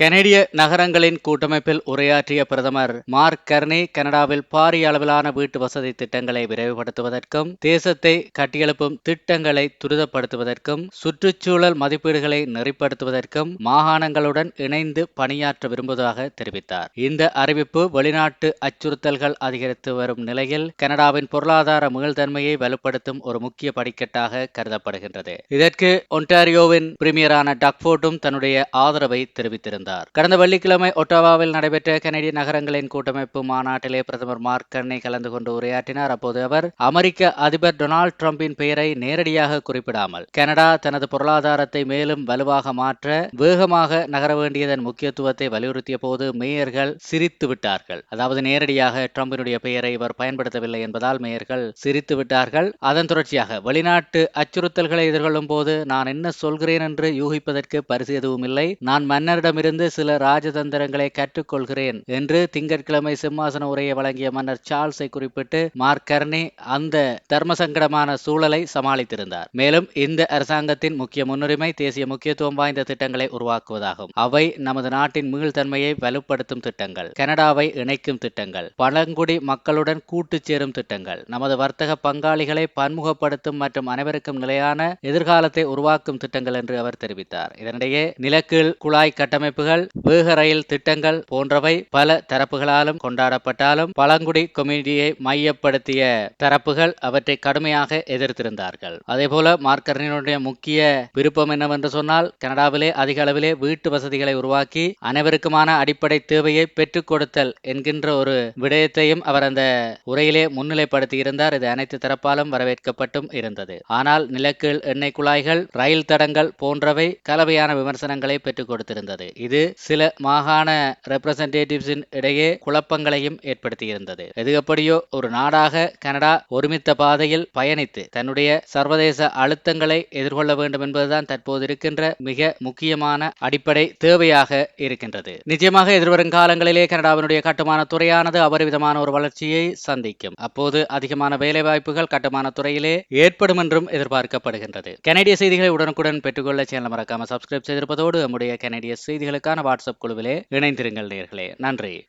கனடிய நகரங்களின் கூட்டமைப்பில் உரையாற்றிய பிரதமர் மார்க் கர்னி கனடாவில் பாரிய அளவிலான வீட்டு வசதி திட்டங்களை விரைவுபடுத்துவதற்கும் தேசத்தை கட்டியெழுப்பும் திட்டங்களை துரிதப்படுத்துவதற்கும் சுற்றுச்சூழல் மதிப்பீடுகளை நெறிப்படுத்துவதற்கும் மாகாணங்களுடன் இணைந்து பணியாற்ற விரும்புவதாக தெரிவித்தார். இந்த அறிவிப்பு வெளிநாட்டு அச்சுறுத்தல்கள் அதிகரித்து வரும் நிலையில் கனடாவின் பொருளாதார மீள்தன்மையை வலுப்படுத்தும் ஒரு முக்கிய படிக்கட்டாக கருதப்படுகின்றது. இதற்கு ஒன்டாரியோவின் பிரீமியரான டக்ஃபோர்டும் தன்னுடைய ஆதரவை தெரிவித்திருந்தார். கடந்த வெள்ளிக்கிழமை ஒட்டோவாவில் நடைபெற்ற கனடிய நகரங்களின் கூட்டமைப்பு மாநாட்டிலே பிரதமர் மார்க் கர்னி கலந்து கொண்டு உரையாற்றினார். அப்போது அவர் அமெரிக்க அதிபர் டொனால்ட் ட்ரம்பின் பெயரை நேரடியாக குறிப்பிடாமல் கனடா தனது பொருளாதாரத்தை மேலும் வலுவாக மாற்ற வேகமாக நகர வேண்டியதன் முக்கியத்துவத்தை வலியுறுத்திய போது மேயர்கள் சிரித்து விட்டார்கள். அதாவது நேரடியாக ட்ரம்பினுடைய பெயரை இவர் பயன்படுத்தவில்லை என்பதால் மேயர்கள் சிரித்து விட்டார்கள். அதன் தொடர்ச்சியாக வெளிநாட்டு அச்சுறுத்தல்களை எதிர்கொள்ளும் போது நான் என்ன சொல்கிறேன் என்று யூகிப்பதற்கு பரிசு எதுவும் இல்லை. நான் மன்னரிடமிருந்து சில ராஜதந்திரங்களை கற்றுக்கொள்கிறேன் என்று திங்கட்கிழமை சிம்மாசன உரையை வழங்கிய மன்னர் சார்ல்ஸை குறிப்பிட்டு மார்க் கர்னி அந்த தர்மசங்கடமான சூழலை சமாளித்திருந்தார். மேலும் இந்த அரசாங்கத்தின் முக்கிய முன்னுரிமை தேசிய முக்கியத்துவம் வாய்ந்த திட்டங்களை உருவாக்குவதாகும். அவை நமது நாட்டின் மீள்தன்மையை வலுப்படுத்தும் திட்டங்கள். கனடாவை இணைக்கும் திட்டங்கள். பழங்குடி மக்களுடன் கூட்டு சேரும் திட்டங்கள். நமது வர்த்தக பங்காளிகளை பன்முகப்படுத்தும் மற்றும் அனைவருக்கும் நிலையான எதிர்காலத்தை உருவாக்கும் திட்டங்கள் என்று அவர் தெரிவித்தார். இதனிடையே நிலக்கீழ் குழாய் கட்டமைப்புகள் வேக ரயில் திட்டங்கள் போன்றவை பல தரப்புகளாலும் கொண்டாடப்பட்டாலும் பழங்குடி கொமிடியை மையப்படுத்திய தரப்புகள் அவற்றை கடுமையாக எதிர்த்திருந்தார்கள். அதேபோல மார்க்கரனுடைய முக்கிய விருப்பம் என்னவென்று சொன்னால் கனடாவிலே அதிக அளவிலே வீட்டு வசதிகளை உருவாக்கி அனைவருக்குமான அடிப்படை தேவையை பெற்றுக் கொடுத்தல் என்கின்ற ஒரு விடயத்தையும் அவர் அந்த உரையிலே முன்னிலைப்படுத்தி இருந்தார் இது அனைத்து தரப்பாலும் வரவேற்கப்பட்டும் இருந்தது. ஆனால் நிலக்கீழ் எண்ணெய் குழாய்கள் ரயில் தடங்கள் போன்றவை கலவையான விமர்சனங்களை பெற்றுக் கொடுத்திருந்தது. இது சில மாகாண ரெப்ரசன்டேட்டிவ்ஸின் இடையே குழப்பங்களையும் ஏற்படுத்தியிருந்தது. எது எப்படியோ ஒரு நாடாக கனடா ஒருமித்த பாதையில் பயணித்து தன்னுடைய சர்வதேச அழுத்தங்களை எதிர்கொள்ள வேண்டும் என்பதுதான் தற்போது இருக்கின்ற மிக முக்கியமான அடிப்படை தேவையாக இருக்கின்றது. நிச்சயமாக எதிர்வரும் காலங்களிலே கனடாவினுடைய கட்டுமான துறையானது அபரிவிதமான ஒரு வளர்ச்சியை சந்திக்கும். அப்போது அதிகமான வேலைவாய்ப்புகள் கட்டுமான துறையிலே ஏற்படும் என்றும் எதிர்பார்க்கப்படுகின்றது. கனடிய செய்திகளை உடனுக்குடன் பெற்றுக்கொள்ள சேனல் மறக்காம சப்ஸ்கிரைப் செய்திருப்பதோடு நம்முடைய கனடிய செய்திகளுக்கு இதற்கான வாட்ஸ்அப் குழுவிலே இணைந்திருங்கள் நேர்களே. நன்றி.